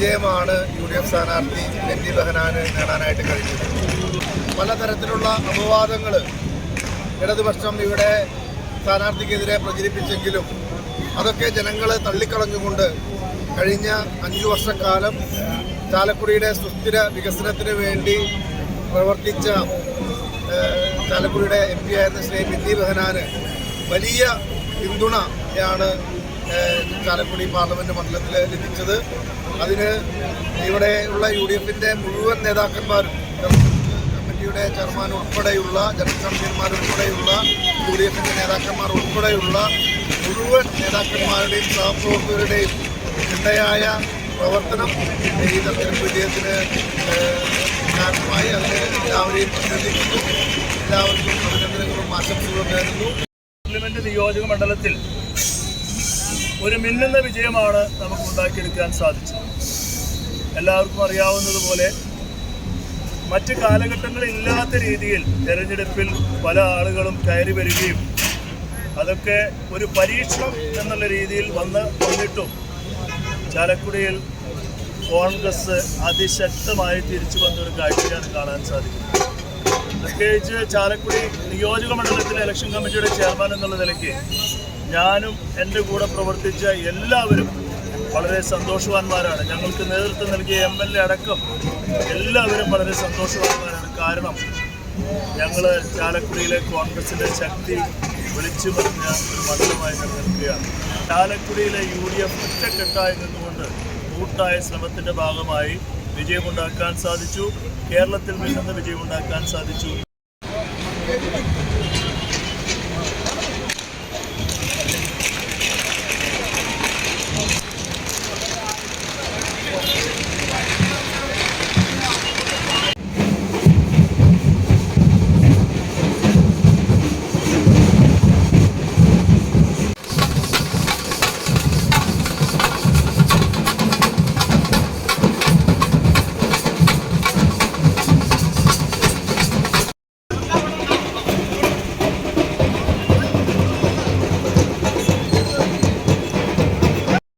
വിജയമാണ് U D F സ്ഥാനാർത്ഥി ബെന്നി ബെഹനാന് നേടാനായിട്ട് കഴിഞ്ഞത്. പലതരത്തിലുള്ള അപവാദങ്ങൾ ഇടതുപക്ഷം ഇവിടെ സ്ഥാനാർത്ഥിക്കെതിരെ പ്രചരിപ്പിച്ചെങ്കിലും അതൊക്കെ ജനങ്ങളെ തള്ളിക്കളഞ്ഞുകൊണ്ട് കഴിഞ്ഞ അഞ്ചു വർഷക്കാലം ചാലക്കുടിയുടെ സുസ്ഥിര വികസനത്തിന് വേണ്ടി പ്രവർത്തിച്ച ചാലക്കുടിയുടെ എം പി ആയിരുന്ന ശ്രീ ബിന്ദി ബെഹനാന് വലിയ പിന്തുണയാണ് ചാലക്കുടി പാർലമെന്റ് മണ്ഡലത്തിൽ ലഭിച്ചത്. അതിന് ഇവിടെയുള്ള യു ഡി എഫിന്റെ മുഴുവൻ നേതാക്കന്മാരും കമ്മിറ്റിയുടെ ചെയർമാൻ ഉൾപ്പെടെയുള്ള ജനറൽ കമ്മിറ്റിമാർ ഉൾപ്പെടെയുള്ള യു ഡി എഫിന്റെ നേതാക്കന്മാർ ഉൾപ്പെടെയുള്ള മുഴുവൻ നേതാക്കന്മാരുടെയും സഹപ്രവർത്തകരുടെയും ചിട്ടയായ പ്രവർത്തനം ഈ തെരഞ്ഞെടുപ്പ് വിജയത്തിന് കാരണമായി അതിന് എല്ലാവരെയും അഭിനന്ദിക്കുന്നു. എല്ലാവർക്കും അഭിനന്ദനങ്ങളും ആശംസകളും നേരുന്നു. പാർലമെന്റ് നിയോജക മണ്ഡലത്തിൽ ഒരു മിന്നുന്ന വിജയമാണ് നമുക്ക് ഉണ്ടാക്കിയെടുക്കാൻ സാധിച്ചത്. എല്ലാവർക്കും അറിയാവുന്നതുപോലെ മറ്റ് കാലഘട്ടങ്ങളില്ലാത്ത രീതിയിൽ തെരഞ്ഞെടുപ്പിൽ പല ആളുകളും കയറി വരികയും അതൊക്കെ ഒരു പരീക്ഷണം എന്നുള്ള രീതിയിൽ വന്ന് വന്നിട്ടും ചാലക്കുടിയിൽ കോൺഗ്രസ് അതിശക്തമായി തിരിച്ചു വന്നൊരു കാഴ്ചയാണ് കാണാൻ സാധിക്കുന്നത്. പ്രത്യേകിച്ച് ചാലക്കുടി നിയോജക മണ്ഡലത്തിലെ ഇലക്ഷൻ കമ്മിറ്റിയുടെ ചെയർമാൻ എന്നുള്ള നിലയ്ക്ക് ഞാനും എന്റെ കൂടെ പ്രവർത്തിച്ച എല്ലാവരും വളരെ സന്തോഷവാന്മാരാണ്. ഞങ്ങൾക്ക് നേതൃത്വം നൽകിയ എം എൽ എ അടക്കം എല്ലാവരും വളരെ സന്തോഷവാന്മാരാണ്. കാരണം ഞങ്ങൾ ചാലക്കുടിയിലെ കോൺഗ്രസിന്റെ ശക്തി വിളിച്ചു പറഞ്ഞ ഒരു മണ്ഡലമായി നിലനിൽക്കുകയാണ്. ചാലക്കുടിയിലെ യു ഡി എഫ് ഒറ്റക്കെട്ടായി നിന്നുകൊണ്ട് കൂട്ടായ ശ്രമത്തിന്റെ ഭാഗമായി വിജയമുണ്ടാക്കാൻ സാധിച്ചു. കേരളത്തിൽ നിന്ന് വിജയമുണ്ടാക്കാൻ സാധിച്ചു.